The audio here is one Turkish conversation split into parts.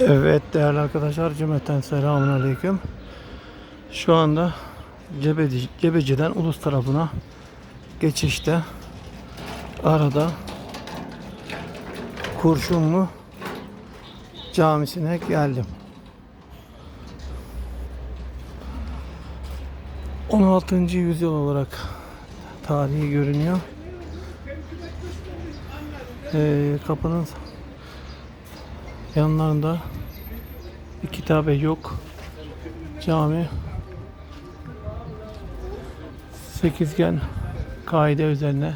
Evet değerli arkadaşlar cümleten selamun aleyküm. Şu anda Cebeci, Cebeci'den Ulus tarafına geçişte arada Kurşunlu Camisi'ne geldim. 16. yüzyıl olarak tarihi görünüyor. Ee, kapının Yanlarında bir kitabe yok. Cami sekizgen kaide üzerine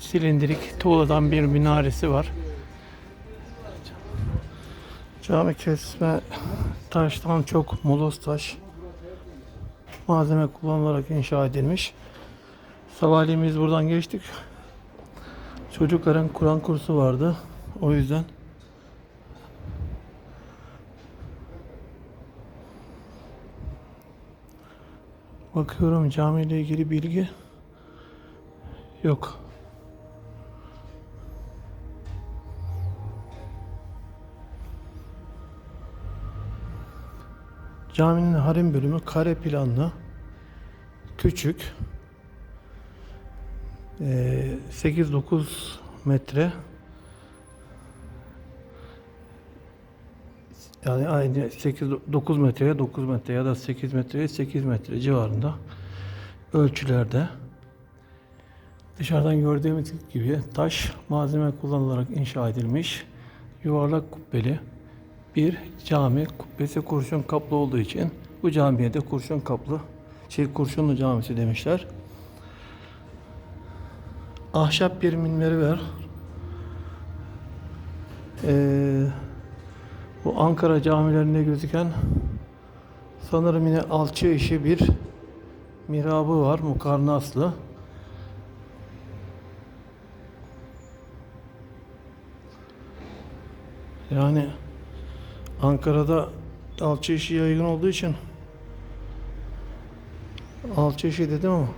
silindirik tuğladan bir minaresi var. Cami kesme taştan çok moloz taş malzeme kullanılarak inşa edilmiş. Sabahleyin biz buradan geçtik. Çocukların Kur'an kursu vardı. O yüzden Bakıyorum camiyle ilgili bilgi yok. Caminin harem bölümü kare planlı, küçük, Ee, 8-9 metre Yani aynı 8 9 metreye 9 metre ya da 8 metreye 8 metre civarında ölçülerde. Dışarıdan gördüğümüz gibi taş malzeme kullanılarak inşa edilmiş yuvarlak kubbeli bir cami. Kubbesi kurşun kaplı olduğu için bu camiye de kurşun kaplı şey kurşunlu camisi demişler. Ahşap bir minberi var. Eee bu Ankara camilerinde gözüken sanırım yine alçı işi bir mihrabı var mukarnaslı. Yani Ankara'da alçı işi yaygın olduğu için alçı işi dedim ama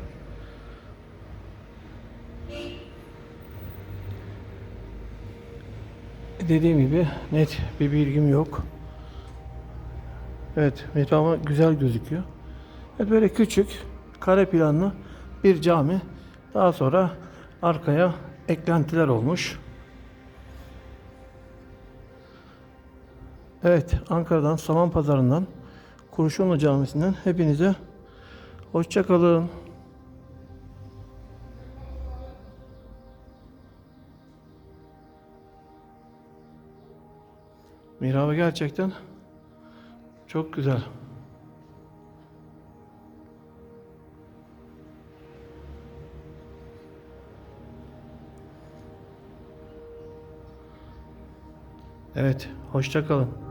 dediğim gibi net bir bilgim yok. Evet, mihrabı güzel gözüküyor. Evet, böyle küçük, kare planlı bir cami. Daha sonra arkaya eklentiler olmuş. Evet, Ankara'dan, Saman Pazarı'ndan, Kurşunlu Camisi'nden hepinize hoşça Mihrabı gerçekten çok güzel. Evet, hoşça kalın.